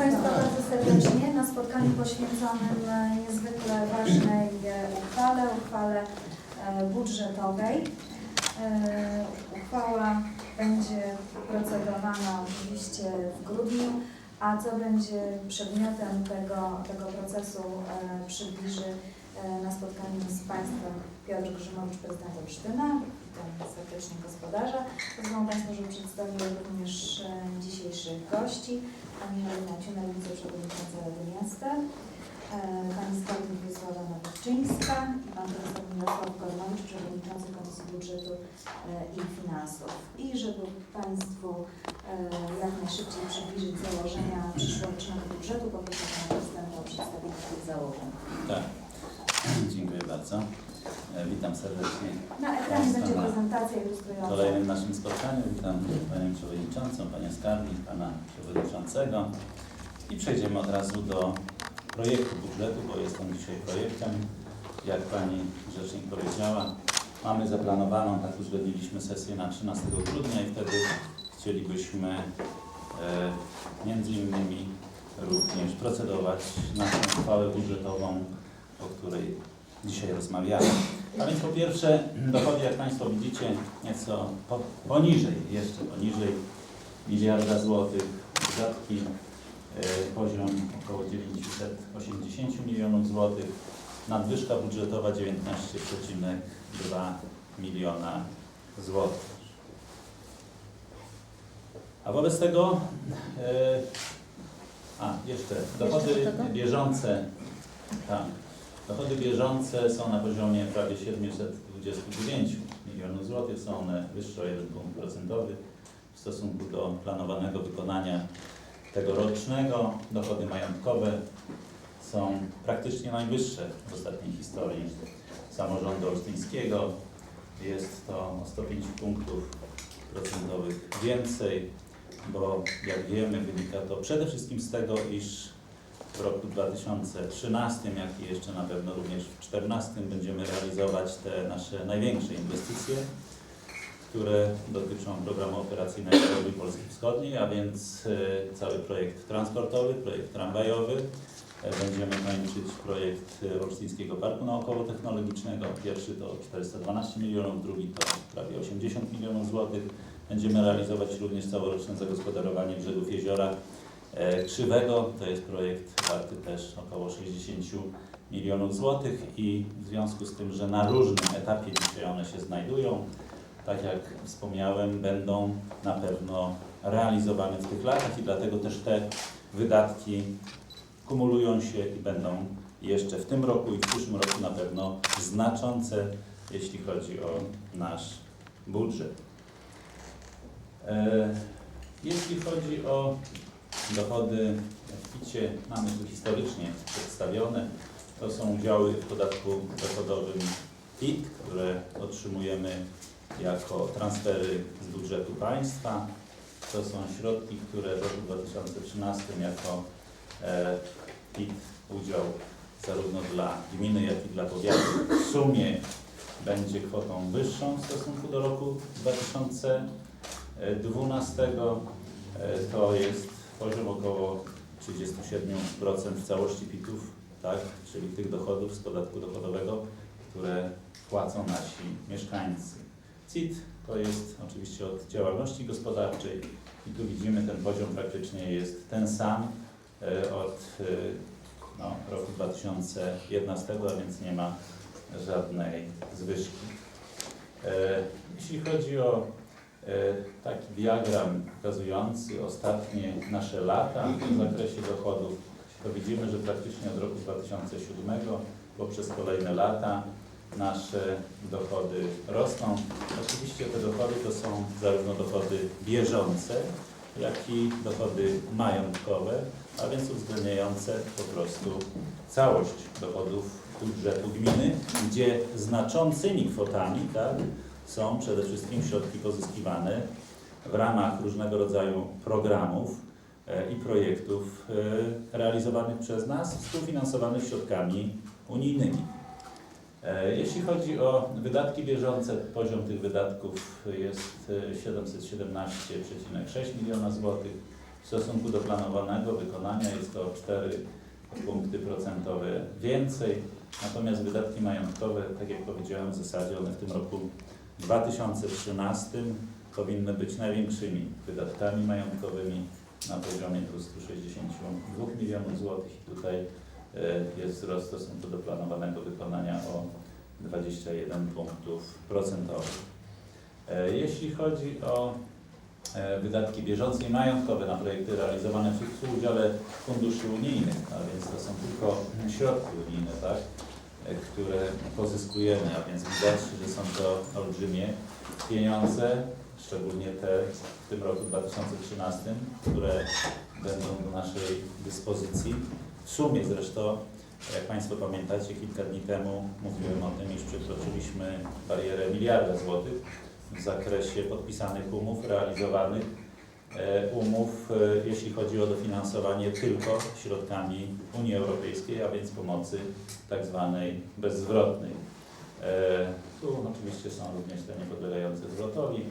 Państwa bardzo serdecznie na spotkaniu poświęconym e, niezwykle ważnej e, uchwale, uchwale e, budżetowej. Uchwała będzie procedowana oczywiście w grudniu, a co będzie przedmiotem tego, tego procesu przybliży na spotkaniu z Państwem Piotr Grzymowicz, prezydent Olsztyna. Witam serdecznie gospodarza. Pozwolą Państwo, że przedstawię również dzisiejszych gości. Pani Marina Ciuner, wiceprzewodnicząca Rady Miasta, e, Pani skarbnik Wiesława Nowicczyńska i Pan profesor Mirosław Gormowicz, przewodniczący Komisji Budżetu e, i Finansów. I żeby Państwu e, jak najszybciej przybliżyć założenia przyszłorocznego budżetu, poproszę Pana Prezydenta o przedstawienie tych założeń. Tak. Dziękuję bardzo. E, Witam serdecznie Na ekranie będzie prezentacja w ilustrująca. kolejnym naszym spotkaniu. Witam Panią Przewodniczącą, Panią Skarbnik, Pana Przewodniczącego. I przejdziemy od razu do projektu budżetu, bo jest on dzisiaj projektem. Jak Pani Rzecznik powiedziała, mamy zaplanowaną, tak uzgodniliśmy sesję na 13 grudnia i wtedy chcielibyśmy e, między innymi również procedować nad tą uchwałę budżetową, o której dzisiaj rozmawiamy. A więc po pierwsze dochody, jak Państwo widzicie, nieco po, poniżej, jeszcze poniżej miliarda złotych, wydatki e, poziom około 980 milionów złotych, nadwyżka budżetowa 19,2 miliona złotych. A wobec tego, e, a jeszcze dochody bieżące, tak, dochody bieżące są na poziomie prawie 729 milionów złotych, są one wyższe o 1 punkt procentowy w stosunku do planowanego wykonania tegorocznego. Dochody majątkowe są praktycznie najwyższe w ostatniej historii samorządu olsztyńskiego. Jest to o 105 punktów procentowych więcej, bo jak wiemy wynika to przede wszystkim z tego, iż w roku 2013, jak i jeszcze na pewno również w 2014 będziemy realizować te nasze największe inwestycje, które dotyczą programu operacyjnego Drogi Polski Wschodniej, a więc e, cały projekt transportowy, projekt tramwajowy. E, Będziemy kończyć projekt e, Olsztyńskiego Parku Naukowo-Technologicznego. Pierwszy to 412 milionów, drugi to prawie 80 milionów złotych. Będziemy realizować również całoroczne zagospodarowanie brzegów jeziora Krzywego. To jest projekt warty też około 60 milionów złotych i w związku z tym, że na różnym etapie dzisiaj one się znajdują, tak jak wspomniałem, będą na pewno realizowane w tych latach i dlatego też te wydatki kumulują się i będą jeszcze w tym roku i w przyszłym roku na pewno znaczące, jeśli chodzi o nasz budżet. E, Jeśli chodzi o dochody w PIT-cie, mamy tu historycznie przedstawione. To są udziały w podatku dochodowym PIT, które otrzymujemy jako transfery z budżetu państwa. To są środki, które w roku 2013 jako e, PIT udział zarówno dla gminy, jak i dla powiatu w sumie będzie kwotą wyższą w stosunku do roku 2012. E, To jest poziom około 37% w całości PIT-ów, tak, czyli tych dochodów z podatku dochodowego, które płacą nasi mieszkańcy. CIT to jest oczywiście od działalności gospodarczej i tu widzimy ten poziom praktycznie jest ten sam e, od e, no, roku 2015, a więc nie ma żadnej zwyżki. E, Jeśli chodzi o taki diagram pokazujący ostatnie nasze lata w zakresie dochodów, to widzimy, że praktycznie od roku 2007 poprzez kolejne lata nasze dochody rosną. Oczywiście te dochody to są zarówno dochody bieżące, jak i dochody majątkowe, a więc uwzględniające po prostu całość dochodów budżetu gminy, gdzie znaczącymi kwotami tak, są przede wszystkim środki pozyskiwane w ramach różnego rodzaju programów e, i projektów e, realizowanych przez nas, współfinansowanych środkami unijnymi. E, Jeśli chodzi o wydatki bieżące, poziom tych wydatków jest e, 717,6 miliona złotych w stosunku do planowanego wykonania jest to 4 punkty procentowe więcej. Natomiast wydatki majątkowe, tak jak powiedziałem, w zasadzie one w tym roku 2013 powinny być największymi wydatkami majątkowymi na poziomie 262 milionów złotych i tutaj e, jest wzrost w stosunku do planowanego wykonania o 21 punktów procentowych. E, Jeśli chodzi o e, wydatki bieżące i majątkowe na projekty realizowane przy współudziale funduszy unijnych, a więc to są tylko środki unijne, tak, które pozyskujemy, a więc widać, że są to olbrzymie pieniądze, szczególnie te w tym roku 2013, które będą do naszej dyspozycji. W sumie zresztą, jak Państwo pamiętacie, kilka dni temu mówiłem o tym, iż przekroczyliśmy barierę miliarda złotych w zakresie podpisanych umów, realizowanych umów, e, jeśli chodzi o dofinansowanie tylko środkami Unii Europejskiej, a więc pomocy tak zwanej bezzwrotnej. E, Tu oczywiście są również te niepodlegające zwrotowi.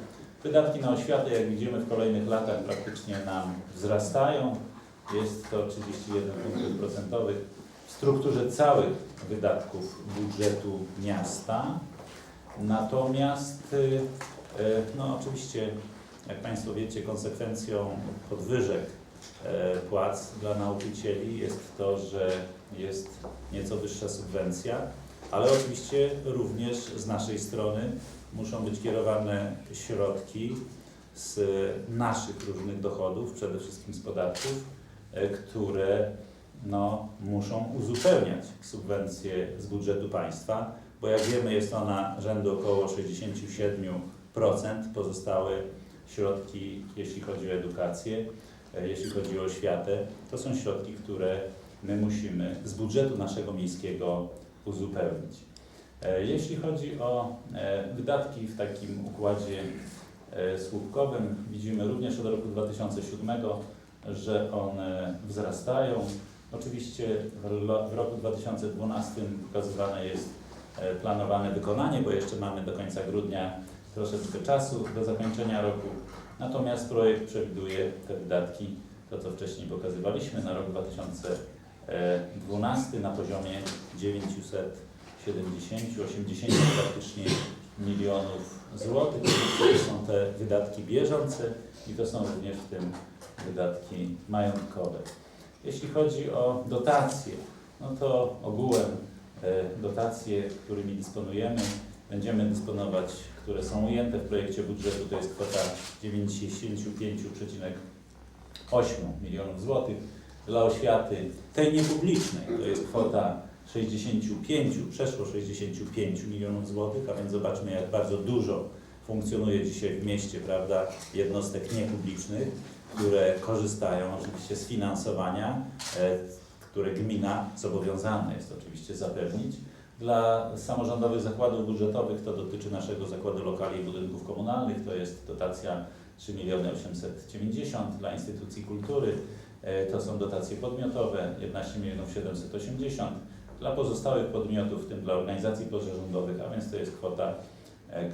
Wydatki na oświatę, jak widzimy w kolejnych latach, praktycznie nam wzrastają. Jest to 31 punktów procentowych w strukturze całych wydatków budżetu miasta. Natomiast, no oczywiście, jak Państwo wiecie, konsekwencją podwyżek e, płac dla nauczycieli jest to, że jest nieco wyższa subwencja, ale oczywiście również z naszej strony muszą być kierowane środki z naszych różnych dochodów, przede wszystkim z podatków, e, które no, muszą uzupełniać subwencje z budżetu państwa, bo jak wiemy jest ona rzędu około 67%, pozostałe środki, jeśli chodzi o edukację, e, jeśli chodzi o oświatę, to są środki, które my musimy z budżetu naszego miejskiego uzupełnić. E, Jeśli chodzi o e, wydatki w takim układzie słupkowym, widzimy również od roku 2007, że one wzrastają. Oczywiście w roku 2012 pokazywane jest planowane wykonanie, bo jeszcze mamy do końca grudnia troszeczkę czasu do zakończenia roku. Natomiast projekt przewiduje te wydatki, to co wcześniej pokazywaliśmy, na rok 2012 na poziomie 970-80 praktycznie milionów złotych. To są te wydatki bieżące i to są również w tym wydatki majątkowe. Jeśli chodzi o dotacje, no to ogółem e, dotacje, którymi dysponujemy, będziemy dysponować, które są ujęte w projekcie budżetu, to jest kwota 95,8 milionów złotych. Dla oświaty tej niepublicznej to jest kwota 65, przeszło 65 milionów złotych, a więc zobaczmy jak bardzo dużo funkcjonuje dzisiaj w mieście, prawda, jednostek niepublicznych, które korzystają oczywiście z finansowania, e, które gmina zobowiązana jest oczywiście zapewnić. Dla samorządowych zakładów budżetowych to dotyczy naszego zakładu lokali i budynków komunalnych, to jest dotacja 3 miliony 890 dla instytucji kultury, e, to są dotacje podmiotowe 11 milionów 780 dla pozostałych podmiotów, w tym dla organizacji pozarządowych, a więc to jest kwota e,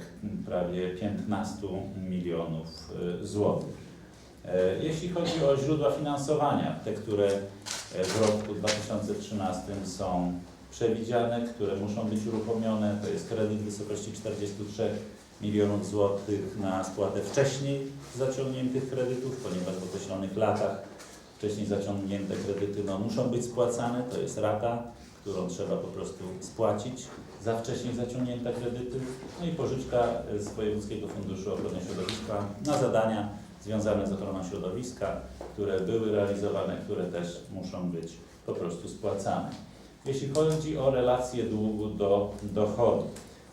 prawie 15 milionów e, złotych. Jeśli chodzi o źródła finansowania, te, które w roku 2013 są przewidziane, które muszą być uruchomione, to jest kredyt w wysokości 43 milionów złotych na spłatę wcześniej zaciągniętych kredytów, ponieważ w określonych latach wcześniej zaciągnięte kredyty no, muszą być spłacane, to jest rata, którą trzeba po prostu spłacić za wcześniej zaciągnięte kredyty, no i pożyczka z Wojewódzkiego Funduszu Ochrony Środowiska na zadania związane z ochroną środowiska, które były realizowane, które też muszą być po prostu spłacane. Jeśli chodzi o relację długu do dochodu,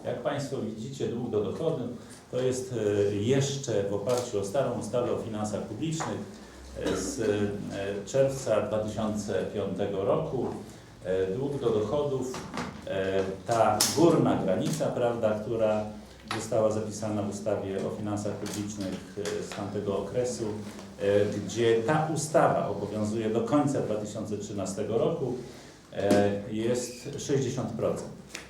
jak Państwo widzicie, dług do dochodu to jest e, jeszcze w oparciu o starą ustawę o finansach publicznych e, z e, czerwca 2005 roku. Dług do dochodów, ta górna granica, prawda, która została zapisana w ustawie o finansach publicznych z tamtego okresu, gdzie ta ustawa obowiązuje do końca 2013 roku, jest 60%.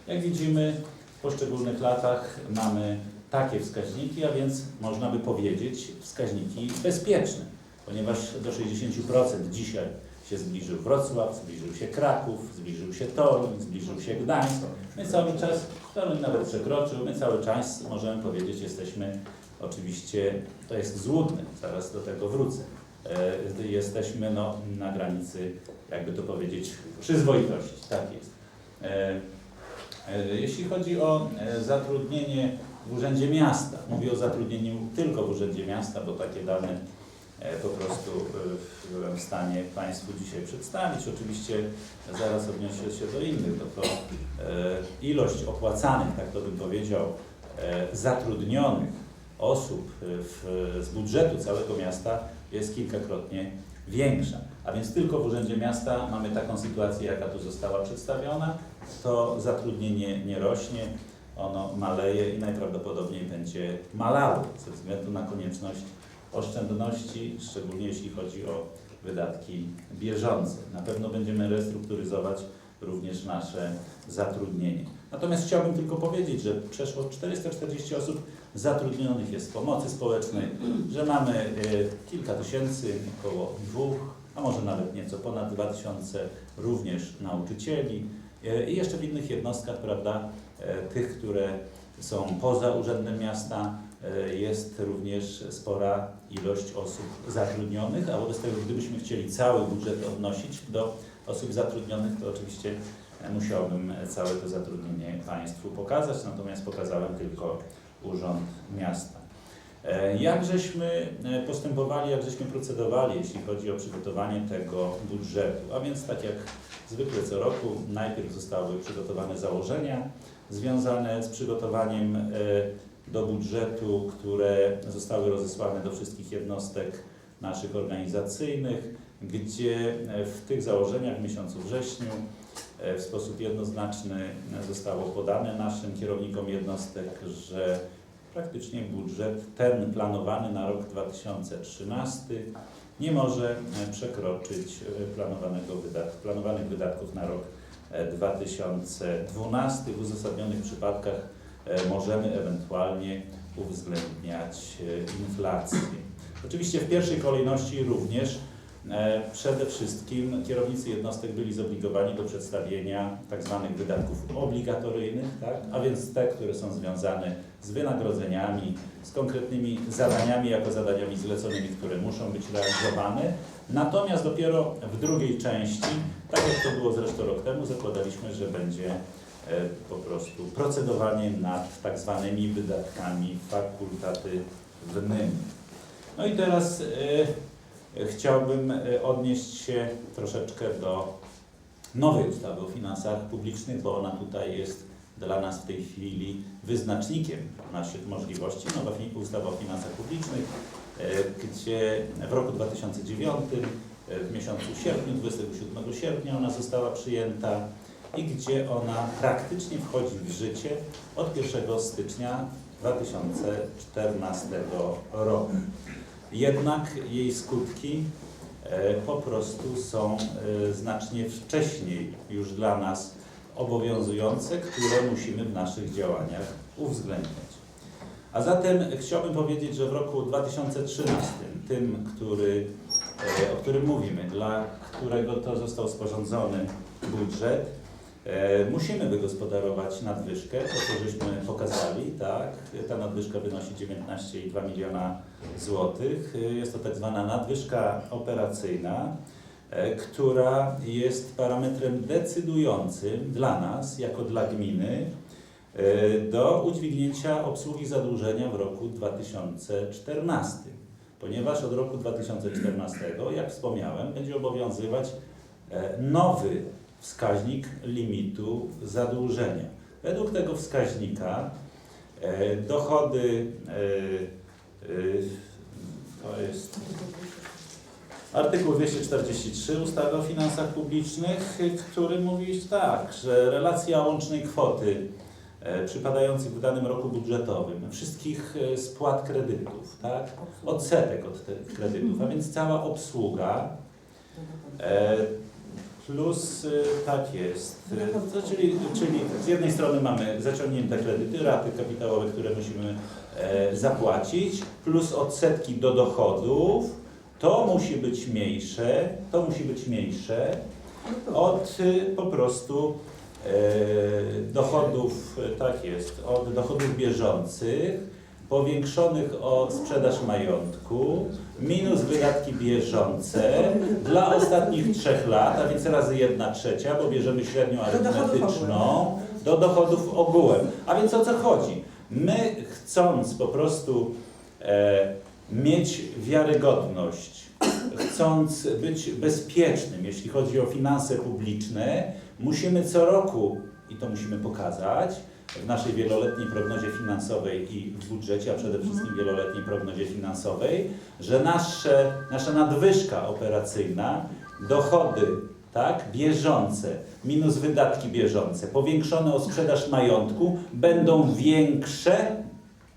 Jak widzimy, w poszczególnych latach mamy takie wskaźniki, a więc można by powiedzieć wskaźniki bezpieczne. ponieważ do 60% dzisiaj się zbliżył Wrocław, zbliżył się Kraków, zbliżył się Toruń, zbliżył się Gdańsk. My cały czas, Toruń nawet przekroczył, my cały czas, możemy powiedzieć, jesteśmy oczywiście, to jest złudne, zaraz do tego wrócę. E, Jesteśmy no, na granicy, jakby to powiedzieć, przyzwoitości. Tak jest. E, e, Jeśli chodzi o zatrudnienie w Urzędzie Miasta, mówię o zatrudnieniu tylko w Urzędzie Miasta, bo takie dane po prostu byłem w stanie Państwu dzisiaj przedstawić. Oczywiście zaraz odniosę się do innych, no to ilość opłacanych, tak to bym powiedział, zatrudnionych osób w, z budżetu całego miasta jest kilkakrotnie większa. A więc tylko w Urzędzie Miasta mamy taką sytuację, jaka tu została przedstawiona, to zatrudnienie nie rośnie, ono maleje i najprawdopodobniej będzie malało ze względu na konieczność oszczędności, szczególnie jeśli chodzi o wydatki bieżące. Na pewno będziemy restrukturyzować również nasze zatrudnienie. Natomiast chciałbym tylko powiedzieć, że przeszło 440 osób zatrudnionych jest w pomocy społecznej, że mamy e, kilka tysięcy, około dwóch, a może nawet nieco ponad 2000 również nauczycieli e, i jeszcze w innych jednostkach, prawda, e, tych, które są poza Urzędem Miasta, jest również spora ilość osób zatrudnionych, a wobec tego, gdybyśmy chcieli cały budżet odnosić do osób zatrudnionych, to oczywiście musiałbym całe to zatrudnienie Państwu pokazać, natomiast pokazałem tylko Urząd Miasta. E, Jak żeśmy e, postępowali, jak żeśmy procedowali, jeśli chodzi o przygotowanie tego budżetu? A więc tak jak zwykle co roku, najpierw zostały przygotowane założenia związane z przygotowaniem e, do budżetu, które zostały rozesłane do wszystkich jednostek naszych organizacyjnych, gdzie w tych założeniach w miesiącu wrześniu w sposób jednoznaczny e, zostało podane naszym kierownikom jednostek, że praktycznie budżet ten planowany na rok 2013 nie może e, przekroczyć e, planowanego planowanych wydatków na rok e, 2012. W uzasadnionych przypadkach e, możemy ewentualnie uwzględniać e, inflację. Oczywiście w pierwszej kolejności również e, przede wszystkim kierownicy jednostek byli zobligowani do przedstawienia tak zwanych wydatków obligatoryjnych, tak? a więc te, które są związane z wynagrodzeniami, z konkretnymi zadaniami jako zadaniami zleconymi, które muszą być realizowane. Natomiast dopiero w drugiej części, tak jak to było zresztą rok temu, zakładaliśmy, że będzie e, po prostu procedowanie nad tak zwanymi wydatkami fakultatywnymi. No i teraz e, chciałbym e, odnieść się troszeczkę do nowej ustawy o finansach publicznych, bo ona tutaj jest dla nas w tej chwili wyznacznikiem naszych możliwości. Nowa ustawa o finansach publicznych, e, gdzie w roku 2009, e, w miesiącu sierpniu, 27 sierpnia ona została przyjęta i gdzie ona praktycznie wchodzi w życie od 1 stycznia 2014 roku. Jednak jej skutki e, po prostu są e, znacznie wcześniej już dla nas obowiązujące, które musimy w naszych działaniach uwzględniać. A zatem chciałbym powiedzieć, że w roku 2013, tym, który, e, o którym mówimy, dla którego to został sporządzony budżet, musimy wygospodarować nadwyżkę, to co żeśmy pokazali, tak, ta nadwyżka wynosi 19,2 miliona złotych. E, Jest to tak zwana nadwyżka operacyjna, e, która jest parametrem decydującym dla nas, jako dla gminy, e, do udźwignięcia obsługi zadłużenia w roku 2014. Ponieważ od roku 2014, jak wspomniałem, będzie obowiązywać e, nowy wskaźnik limitu zadłużenia. Według tego wskaźnika e, dochody e, e, to jest artykuł 243 ustawy o finansach publicznych, który mówi tak, że relacja łącznej kwoty przypadających w danym roku budżetowym wszystkich spłat kredytów, tak, odsetek od tych kredytów, a więc cała obsługa plus e, tak jest, e, to, czyli, czyli z jednej strony mamy zaciągnięte kredyty, raty kapitałowe, które musimy e, zapłacić, plus odsetki do dochodów, to musi być mniejsze, to musi być mniejsze od y, po prostu e, dochodów, tak jest, od dochodów bieżących, powiększonych o sprzedaż majątku, minus wydatki bieżące dla ostatnich trzech lat, a więc razy jedna trzecia, bo bierzemy średnią arytmetyczną, do dochodów ogółem. A więc o co chodzi? My chcąc po prostu e, mieć wiarygodność, chcąc być bezpiecznym, jeśli chodzi o finanse publiczne, musimy co roku, i to musimy pokazać, w naszej wieloletniej prognozie finansowej i w budżecie, a przede wszystkim wieloletniej prognozie finansowej, że nasze, nasza nadwyżka operacyjna, dochody tak, bieżące minus wydatki bieżące, powiększone o sprzedaż majątku, będą większe,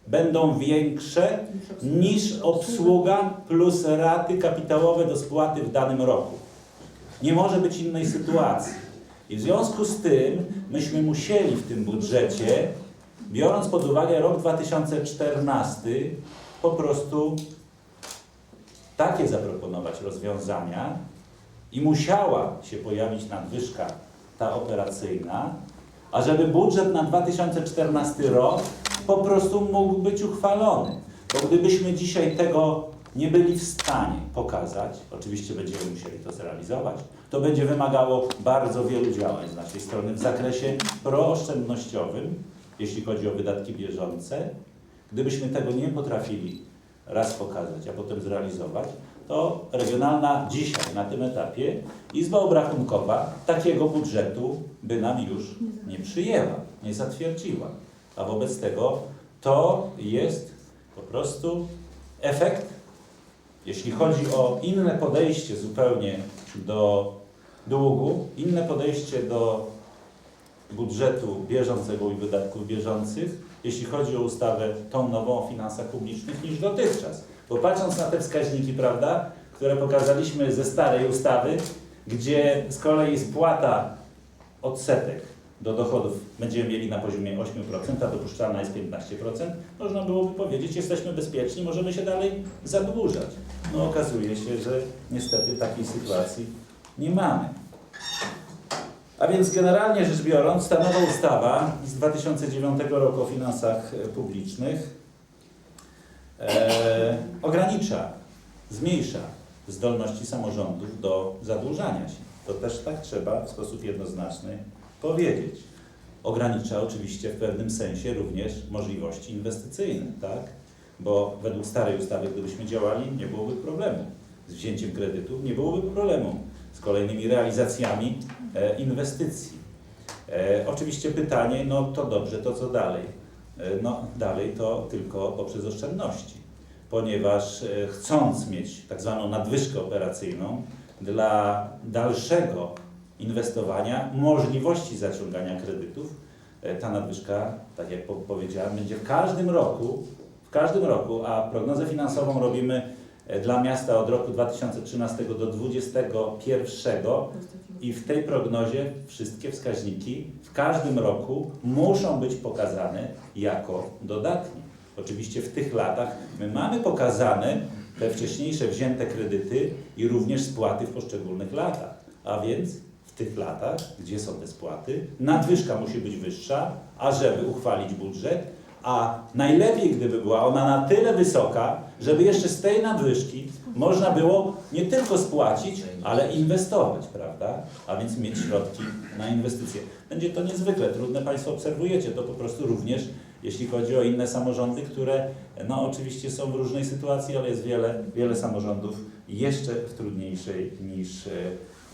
będą większe niż obsługa plus raty kapitałowe do spłaty w danym roku. Nie może być innej sytuacji. I w związku z tym myśmy musieli w tym budżecie, biorąc pod uwagę rok 2014, po prostu takie zaproponować rozwiązania i musiała się pojawić nadwyżka ta operacyjna, a żeby budżet na 2014 rok po prostu mógł być uchwalony. Bo gdybyśmy dzisiaj tego nie byli w stanie pokazać, oczywiście będziemy musieli to zrealizować, to będzie wymagało bardzo wielu działań z naszej strony w zakresie prooszczędnościowym, jeśli chodzi o wydatki bieżące. Gdybyśmy tego nie potrafili raz pokazać, a potem zrealizować, to regionalna dzisiaj na tym etapie Izba Obrachunkowa takiego budżetu by nam już nie przyjęła, nie zatwierdziła. A wobec tego to jest po prostu efekt, jeśli chodzi o inne podejście zupełnie do długu, inne podejście do budżetu bieżącego i wydatków bieżących, jeśli chodzi o ustawę tą nową o finansach publicznych niż dotychczas. Bo patrząc na te wskaźniki, prawda, które pokazaliśmy ze starej ustawy, gdzie z kolei spłata odsetek do dochodów będziemy mieli na poziomie 8%, a dopuszczalna jest 15%, można byłoby powiedzieć, jesteśmy bezpieczni, możemy się dalej zadłużać. No okazuje się, że niestety takiej sytuacji nie mamy. A więc generalnie rzecz biorąc, ta nowa ustawa z 2009 roku o finansach e, publicznych e, ogranicza, zmniejsza zdolności samorządów do zadłużania się. To też tak trzeba w sposób jednoznaczny powiedzieć. Ogranicza oczywiście w pewnym sensie również możliwości inwestycyjne, tak? Bo według starej ustawy, gdybyśmy działali, nie byłoby problemu z wzięciem kredytów, nie byłoby problemu z kolejnymi realizacjami e, inwestycji. E, oczywiście pytanie, no to dobrze, to co dalej? E, no dalej to tylko poprzez oszczędności, ponieważ e, chcąc mieć tak zwaną nadwyżkę operacyjną dla dalszego inwestowania, możliwości zaciągania kredytów, e, ta nadwyżka, tak jak po- powiedziałem, będzie w każdym roku, w każdym roku, a prognozę finansową robimy e, dla miasta od roku 2013 do 2021 i w tej prognozie wszystkie wskaźniki w każdym roku muszą być pokazane jako dodatnie. Oczywiście w tych latach my mamy pokazane te wcześniejsze wzięte kredyty i również spłaty w poszczególnych latach. A więc tych latach, gdzie są te spłaty, nadwyżka musi być wyższa, ażeby uchwalić budżet, a najlepiej gdyby była ona na tyle wysoka, żeby jeszcze z tej nadwyżki można było nie tylko spłacić, ale inwestować, prawda? A więc mieć środki na inwestycje. Będzie to niezwykle trudne, Państwo obserwujecie to po prostu również, jeśli chodzi o inne samorządy, które no oczywiście są w różnej sytuacji, ale jest wiele, wiele samorządów jeszcze w trudniejszej niż e,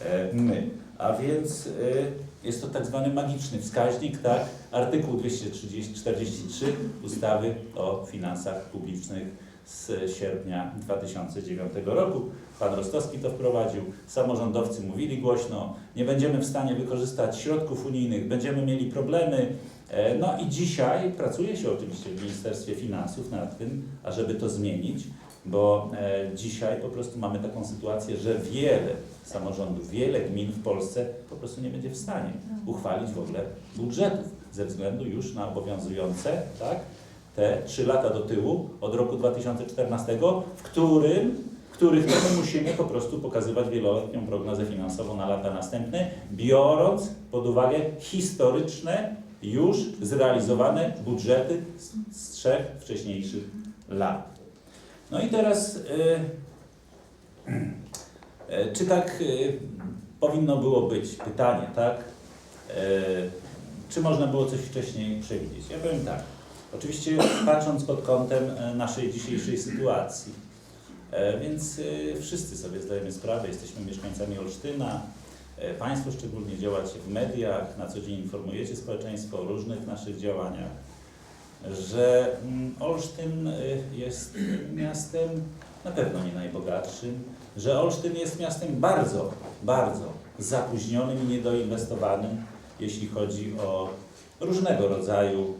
e, my. A więc e, jest to tak zwany magiczny wskaźnik, tak? Artykuł 243 ustawy o finansach publicznych z sierpnia 2009 roku. Pan Rostowski to wprowadził, samorządowcy mówili głośno, nie będziemy w stanie wykorzystać środków unijnych, będziemy mieli problemy. E, No i dzisiaj pracuje się oczywiście w Ministerstwie Finansów nad tym, ażeby to zmienić, bo e, dzisiaj po prostu mamy taką sytuację, że wiele samorządów, wiele gmin w Polsce po prostu nie będzie w stanie uchwalić w ogóle budżetów ze względu już na obowiązujące, tak, te trzy lata do tyłu, od roku 2014, w którym których my musimy po prostu pokazywać wieloletnią prognozę finansową na lata następne, biorąc pod uwagę historyczne, już zrealizowane budżety z, z trzech wcześniejszych lat. No i teraz, y, y, czy tak y, powinno było być? Pytanie, tak? Y, czy można było coś wcześniej przewidzieć? Ja powiem tak. Oczywiście patrząc pod kątem e, naszej dzisiejszej sytuacji, E, Więc e, wszyscy sobie zdajemy sprawę, jesteśmy mieszkańcami Olsztyna. E, Państwo szczególnie działacie w mediach, na co dzień informujecie społeczeństwo o różnych naszych działaniach, że mm, Olsztyn e, jest miastem na pewno nie najbogatszym, że Olsztyn jest miastem bardzo, bardzo zapóźnionym i niedoinwestowanym, jeśli chodzi o różnego rodzaju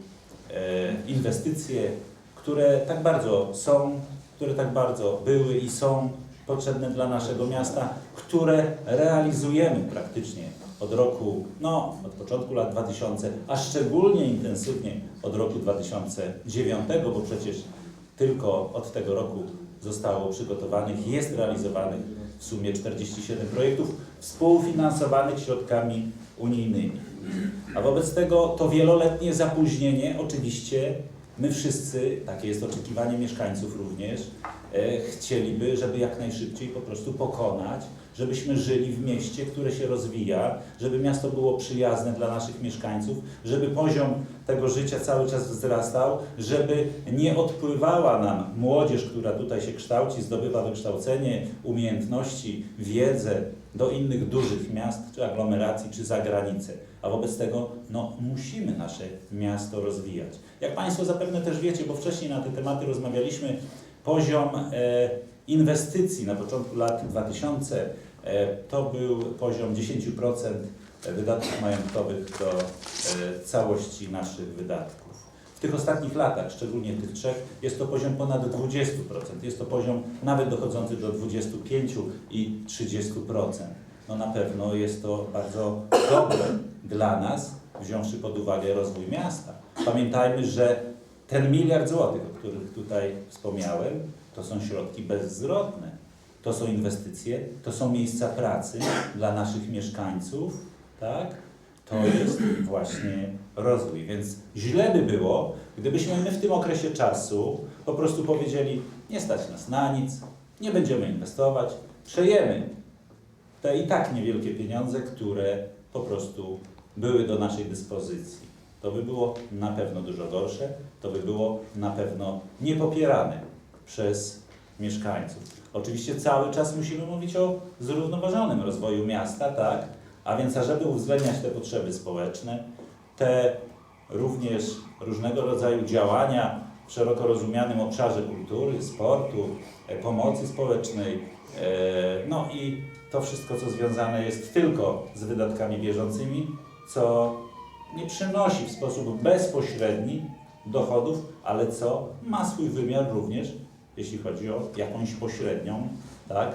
e, inwestycje, które tak bardzo są które tak bardzo były i są potrzebne dla naszego miasta, które realizujemy praktycznie od roku, no od początku lat 2000, a szczególnie intensywnie od roku 2009, bo przecież tylko od tego roku zostało przygotowanych, jest realizowanych w sumie 47 projektów współfinansowanych środkami unijnymi. A wobec tego to wieloletnie zapóźnienie oczywiście My wszyscy, takie jest oczekiwanie mieszkańców również, chcieliby, żeby jak najszybciej po prostu pokonać, żebyśmy żyli w mieście, które się rozwija, żeby miasto było przyjazne dla naszych mieszkańców, żeby poziom tego życia cały czas wzrastał, żeby nie odpływała nam młodzież, która tutaj się kształci, zdobywa wykształcenie, umiejętności, wiedzę do innych dużych miast, czy aglomeracji, czy za granicę. A wobec tego no, musimy nasze miasto rozwijać. Jak Państwo zapewne też wiecie, bo wcześniej na te tematy rozmawialiśmy, poziom e, inwestycji na początku lat 2000 e, to był poziom 10% wydatków majątkowych do e, całości naszych wydatków. W tych ostatnich latach, szczególnie tych trzech, jest to poziom ponad 20%. Jest to poziom nawet dochodzący do 25 i 30%. No na pewno jest to bardzo dobre dla nas, wziąwszy pod uwagę rozwój miasta. Pamiętajmy, że ten miliard złotych, o których tutaj wspomniałem, to są środki bezzwrotne. To są inwestycje, to są miejsca pracy dla naszych mieszkańców, tak? To jest właśnie rozwój. Więc źle by było, gdybyśmy my w tym okresie czasu po prostu powiedzieli, nie stać nas na nic, nie będziemy inwestować, przejemy te i tak niewielkie pieniądze, które po prostu były do naszej dyspozycji. To by było na pewno dużo gorsze, to by było na pewno niepopierane przez mieszkańców. Oczywiście cały czas musimy mówić o zrównoważonym rozwoju miasta, tak? A więc, ażeby uwzględniać te potrzeby społeczne, te również różnego rodzaju działania w szeroko rozumianym obszarze kultury, sportu, e, pomocy społecznej, e, no i to wszystko, co związane jest tylko z wydatkami bieżącymi, co nie przynosi w sposób bezpośredni dochodów, ale co? Ma swój wymiar również, jeśli chodzi o jakąś pośrednią, tak,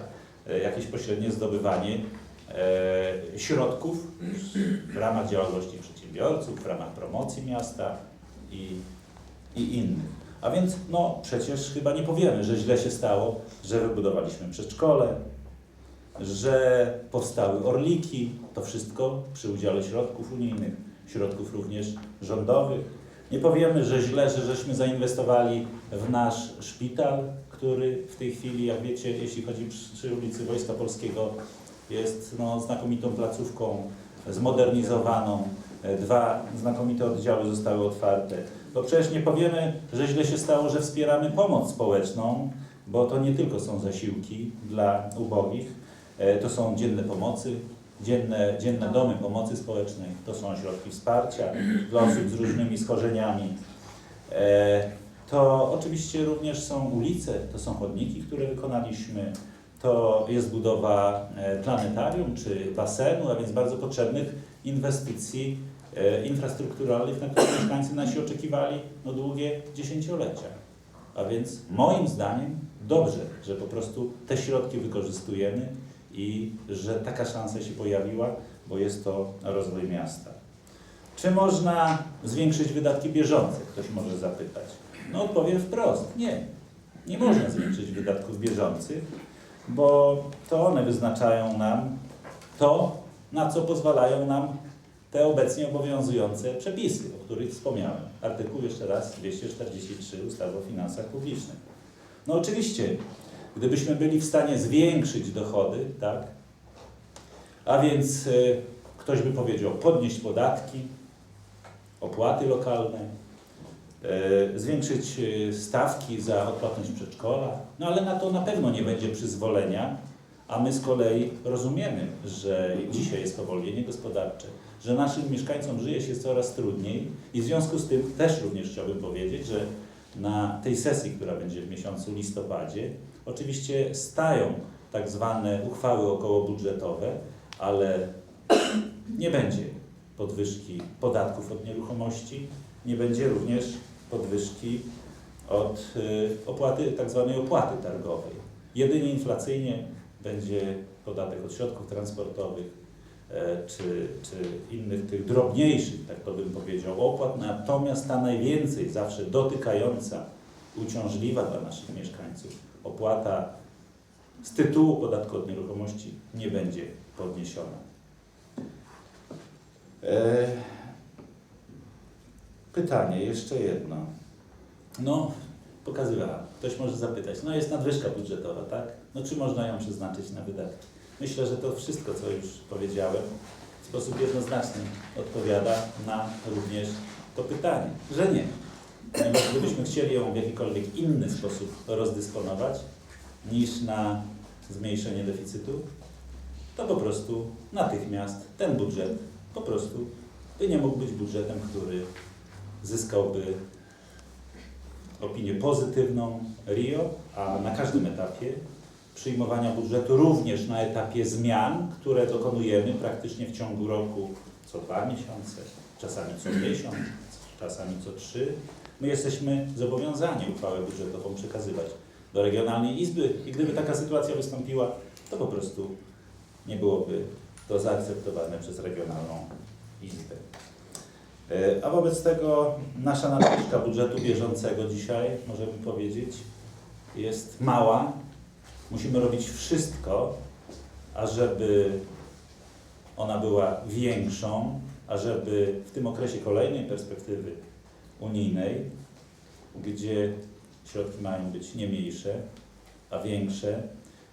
e, jakieś pośrednie zdobywanie e, środków w ramach działalności przedsiębiorców, w ramach promocji miasta i, i innych. A więc no przecież chyba nie powiemy, że źle się stało, że wybudowaliśmy przedszkole, że powstały orliki, to wszystko przy udziale środków unijnych, środków również rządowych. Nie powiemy, że źle, że żeśmy zainwestowali w nasz szpital, który w tej chwili, jak wiecie, jeśli chodzi przy, ulicy Wojska Polskiego, jest no, znakomitą placówką, zmodernizowaną. E, Dwa znakomite oddziały zostały otwarte. To przecież nie powiemy, że źle się stało, że wspieramy pomoc społeczną, bo to nie tylko są zasiłki dla ubogich, e, to są dzienne pomocy, dzienne, dzienne domy pomocy społecznej, to są ośrodki wsparcia dla osób z różnymi schorzeniami. E, To oczywiście również są ulice, to są chodniki, które wykonaliśmy, to jest budowa e, planetarium czy basenu, a więc bardzo potrzebnych inwestycji e, infrastrukturalnych, na które mieszkańcy nasi oczekiwali no, długie dziesięciolecia. A więc moim zdaniem dobrze, że po prostu te środki wykorzystujemy i że taka szansa się pojawiła, bo jest to rozwój miasta. Czy można zwiększyć wydatki bieżące? Ktoś może zapytać. No odpowiem wprost, nie. Nie można zwiększyć wydatków bieżących, bo to one wyznaczają nam to, na co pozwalają nam te obecnie obowiązujące przepisy, o których wspomniałem. Artykuł jeszcze raz 243 ustawy o finansach publicznych. No oczywiście, gdybyśmy byli w stanie zwiększyć dochody, tak, a więc y, ktoś by powiedział podnieść podatki, opłaty lokalne, e, zwiększyć e, stawki za odpłatność przedszkola, no ale na to na pewno nie będzie przyzwolenia, a my z kolei rozumiemy, że dzisiaj jest powolnienie gospodarcze, że naszym mieszkańcom żyje się coraz trudniej i w związku z tym też również chciałbym powiedzieć, że na tej sesji, która będzie w miesiącu listopadzie, oczywiście stają tak zwane uchwały okołobudżetowe, ale nie będzie podwyżki podatków od nieruchomości, nie będzie również podwyżki od y, opłaty, tak zwanej opłaty targowej. Jedynie inflacyjnie będzie podatek od środków transportowych e, czy, czy innych tych drobniejszych, tak to bym powiedział, opłat, natomiast ta najwięcej zawsze dotykająca, uciążliwa dla naszych mieszkańców opłata z tytułu podatku od nieruchomości nie będzie podniesiona. E, Pytanie, jeszcze jedno. No, pokazywałem. Ktoś może zapytać, no jest nadwyżka budżetowa, tak? No czy można ją przeznaczyć na wydatki? Myślę, że to wszystko, co już powiedziałem, w sposób jednoznaczny odpowiada na również to pytanie, że nie. Ponieważ gdybyśmy chcieli ją w jakikolwiek inny sposób rozdysponować niż na zmniejszenie deficytu, to po prostu natychmiast ten budżet po prostu by nie mógł być budżetem, który zyskałby opinię pozytywną RIO, a na każdym etapie przyjmowania budżetu, również na etapie zmian, które dokonujemy praktycznie w ciągu roku co dwa miesiące, czasami co miesiąc, czasami co trzy, my jesteśmy zobowiązani uchwałę budżetową przekazywać do Regionalnej Izby i gdyby taka sytuacja wystąpiła, to po prostu nie byłoby to zaakceptowane przez Regionalną Izbę. E, A wobec tego nasza nadwyżka budżetu bieżącego dzisiaj, możemy powiedzieć, jest mała. Musimy robić wszystko, ażeby ona była większą, ażeby w tym okresie kolejnej perspektywy unijnej, gdzie środki mają być nie mniejsze, a większe,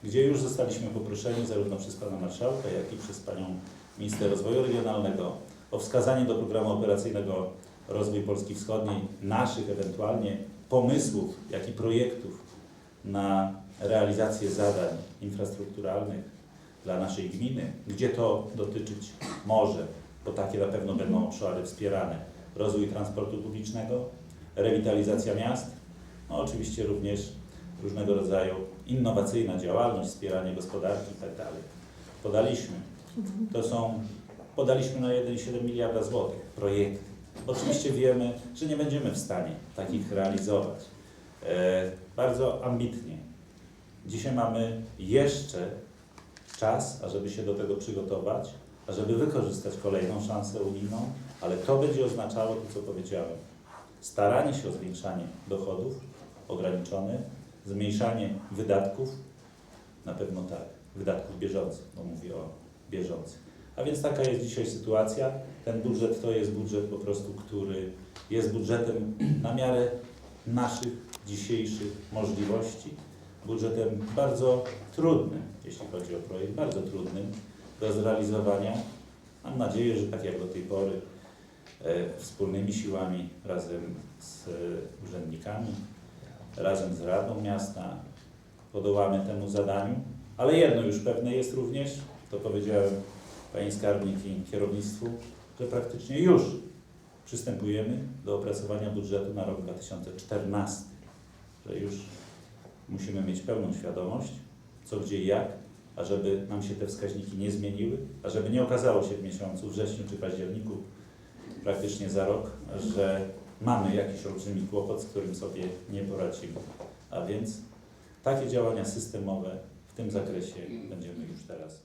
gdzie już zostaliśmy poproszeni zarówno przez Pana Marszałka, jak i przez Panią Minister Rozwoju Regionalnego o wskazanie do programu operacyjnego Rozwój Polski Wschodniej naszych ewentualnie pomysłów, jak i projektów na realizację zadań infrastrukturalnych dla naszej gminy, gdzie to dotyczyć może, bo takie na pewno będą obszary wspierane, rozwój transportu publicznego, rewitalizacja miast, no oczywiście również różnego rodzaju innowacyjna działalność, wspieranie gospodarki itd. Podaliśmy. To są podaliśmy na 1,7 miliarda złotych projekty. Oczywiście wiemy, że nie będziemy w stanie takich realizować. E, bardzo ambitnie. Dzisiaj mamy jeszcze czas, ażeby się do tego przygotować, ażeby wykorzystać kolejną szansę unijną, ale to będzie oznaczało to, co powiedziałem. Staranie się o zwiększanie dochodów ograniczone, zmniejszanie wydatków, na pewno tak, wydatków bieżących, bo mówię o bieżących. A więc taka jest dzisiaj sytuacja. Ten budżet to jest budżet po prostu, który jest budżetem na miarę naszych dzisiejszych możliwości. Budżetem bardzo trudnym, jeśli chodzi o projekt, bardzo trudnym do zrealizowania. Mam nadzieję, że tak jak do tej pory wspólnymi siłami razem z e, urzędnikami, razem z Radą Miasta podołamy temu zadaniu. Ale jedno już pewne jest również, to powiedziałem Panie Skarbnik i kierownictwu, że praktycznie już przystępujemy do opracowania budżetu na rok 2014, że już musimy mieć pełną świadomość, co, gdzie i jak, ażeby nam się te wskaźniki nie zmieniły, ażeby nie okazało się w miesiącu wrześniu czy październiku, praktycznie za rok, że mamy jakiś olbrzymi kłopot, z którym sobie nie poradzimy. A więc takie działania systemowe w tym zakresie będziemy już teraz